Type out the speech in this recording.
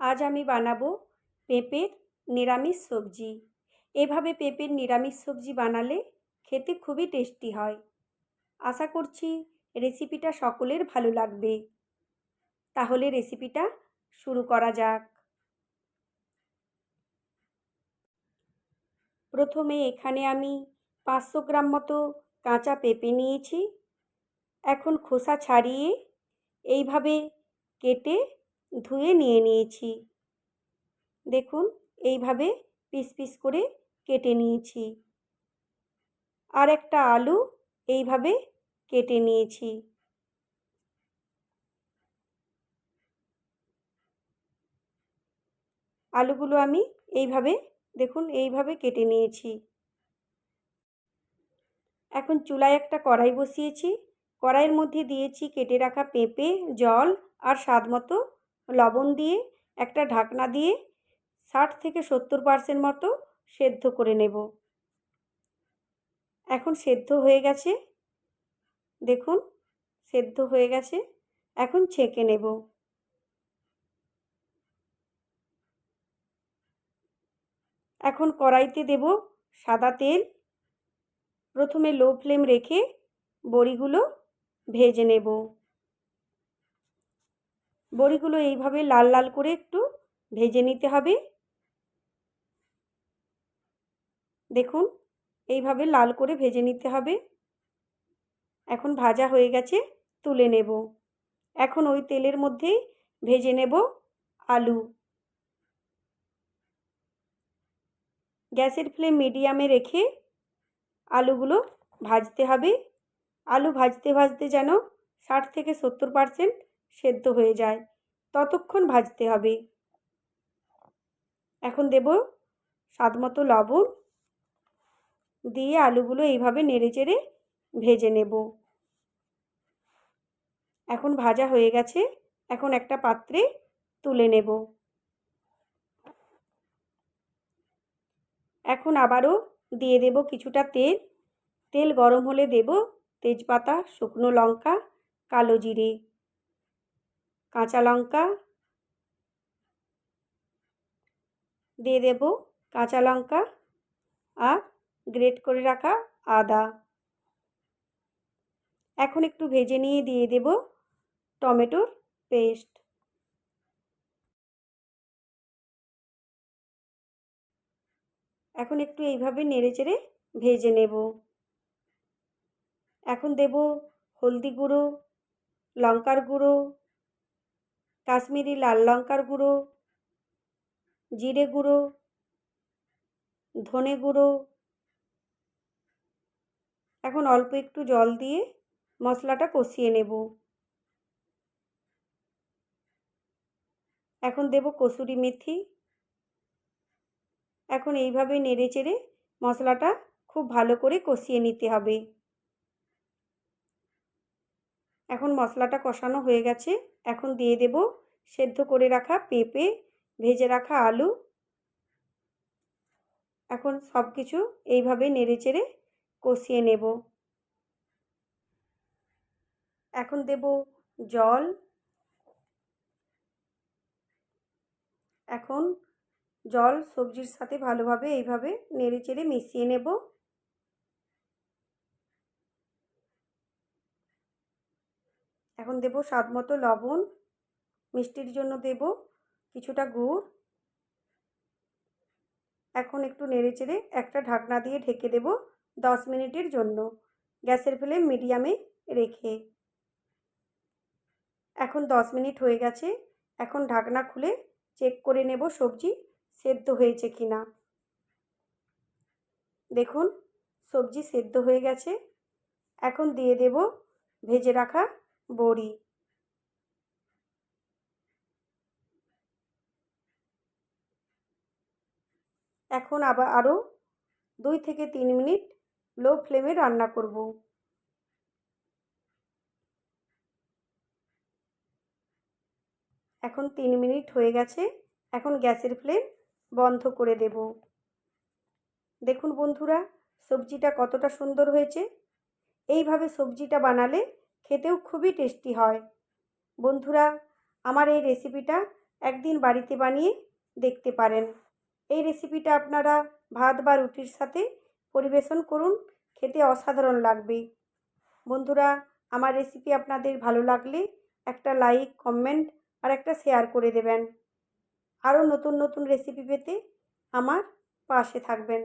আজ আমি বানাবো পেঁপের নিরামিষ সবজি। এভাবে পেঁপের নিরামিষ সবজি বানালে খেতে খুবই টেস্টি হয়। আশা করছি রেসিপিটা সকলের ভালো লাগবে। তাহলে রেসিপিটা শুরু করা যাক। প্রথমে এখানে আমি পাঁচশো গ্রাম মতো কাঁচা পেঁপে নিয়েছি। এখন খোসা ছাড়িয়ে এইভাবে কেটে ধুয়ে নিয়ে নিয়েছি। দেখুন, এইভাবে পিস পিস করে কেটে নিয়েছি। আর একটা আলু এইভাবে কেটে নিয়েছি। আলুগুলো আমি এইভাবে, দেখুন, এইভাবে কেটে নিয়েছি। এখন চুলায় একটা কড়াই বসিয়েছি। কড়াইয়ের মধ্যে দিয়েছি কেটে রাখা পেঁপে, জল আর স্বাদ মতো লবণ দিয়ে, একটা ঢাকনা দিয়ে ষাট থেকে সত্তর পার্সেন্ট মতো সেদ্ধ করে নেব। এখন সেদ্ধ হয়ে গেছে। দেখুন, সেদ্ধ হয়ে গেছে। এখন ছেঁকে নেব। এখন কড়াইতে দেব সাদা তেল। প্রথমে লো ফ্লেম রেখে বড়িগুলো ভেজে নেব। বড়িগুলো এইভাবে লাল লাল করে একটু ভেজে নিতে হবে। দেখুন, এইভাবে লাল করে ভেজে নিতে হবে। এখন ভাজা হয়ে গেছে, তুলে নেব। এখন ওই তেলের মধ্যেই ভেজে নেব আলু। গ্যাসের ফ্লেম মিডিয়ামে রেখে আলুগুলো ভাজতে হবে। আলু ভাজতে ভাজতে যেন ষাট থেকে সত্তর পারসেন্ট সেদ্ধ হয়ে যায়। ততক্ষণ ভাজতে হবে। এখন দেব স্বাদ মতো লবণ। দিয়ে আলুগুলো এইভাবে নেড়ে চেড়ে ভেজে নেব। এখন ভাজা হয়ে গেছে। এখন একটা পাত্রে তুলে নেব। এখন আবারও দিয়ে দেব কিছুটা তেল। তেল গরম হলে দেব তেজপাতা, শুকনো লঙ্কা, কালো জিরে। কাঁচা লঙ্কা দিয়ে দেব কাঁচা লঙ্কা আর গ্রেট করে রাখা আদা। এখন একটু ভেজে নিয়ে দিয়ে দেব টমেটোর পেস্ট। এখন একটু এইভাবে নেড়ে চেড়ে ভেজে নেব। এখন দেব হলদি গুঁড়ো, লঙ্কার গুঁড়ো কাশ্মীরি লাল লঙ্কার গুঁড়ো, জিরে গুঁড়ো, ধনে গুঁড়ো। এখন অল্প একটু জল দিয়ে মশলাটা কষিয়ে নেব। এখন দেব কসুরি মেথি। এখন এইভাবে নেড়ে চেড়ে মশলাটা খুব ভালো করে কষিয়ে নিতে হবে। এখন মশলাটা কষানো হয়ে গেছে। এখন দিয়ে দেব সেদ্ধ করে রাখা পেঁপে, ভেজে রাখা আলু। এখন সব কিছু এইভাবে নেড়ে চেড়ে কষিয়ে নেব। এখন দেব জল। এখন জল সবজির সাথে ভালোভাবে এইভাবে নেড়ে চেড়ে মিশিয়ে নেব। এখন দেব স্বাদ মতো লবণ, মিষ্টির জন্য দেব কিছুটা গুড়। এখন একটু নেড়ে চেড়ে একটা ঢাকনা দিয়ে ঢেকে দেব দশ মিনিটের জন্য, গ্যাসের ফ্লেম মিডিয়ামে রেখে। এখন দশ মিনিট হয়ে গেছে, এখন ঢাকনা খুলে চেক করে নেব সবজি সেদ্ধ হয়েছে কি না। দেখুন, সবজি সেদ্ধ হয়ে গেছে। এখন দিয়ে দেব ভেজে রাখা বড়ি। এখন আবার আরও দুই থেকে তিন মিনিট লো ফ্লেমে রান্না করব। এখন তিন মিনিট হয়ে গেছে, এখন গ্যাসের ফ্লেম বন্ধ করে দেব। দেখুন বন্ধুরা, সবজিটা কতটা সুন্দর হয়েছে। এইভাবে সবজিটা বানালে খেতেও খুবই টেস্টি হয়। বন্ধুরা, আমার এই রেসিপিটা একদিন বাড়িতে বানিয়ে দেখতে পারেন। এই রেসিপিটা আপনারা ভাত বা রুটির সাথে পরিবেশন করুন, খেতে অসাধারণ লাগবে। বন্ধুরা, আমার রেসিপি আপনাদের ভালো লাগলে একটা লাইক, কমেন্ট আর একটা শেয়ার করে দেবেন। আরও নতুন নতুন রেসিপি পেতে আমার পাশে থাকবেন।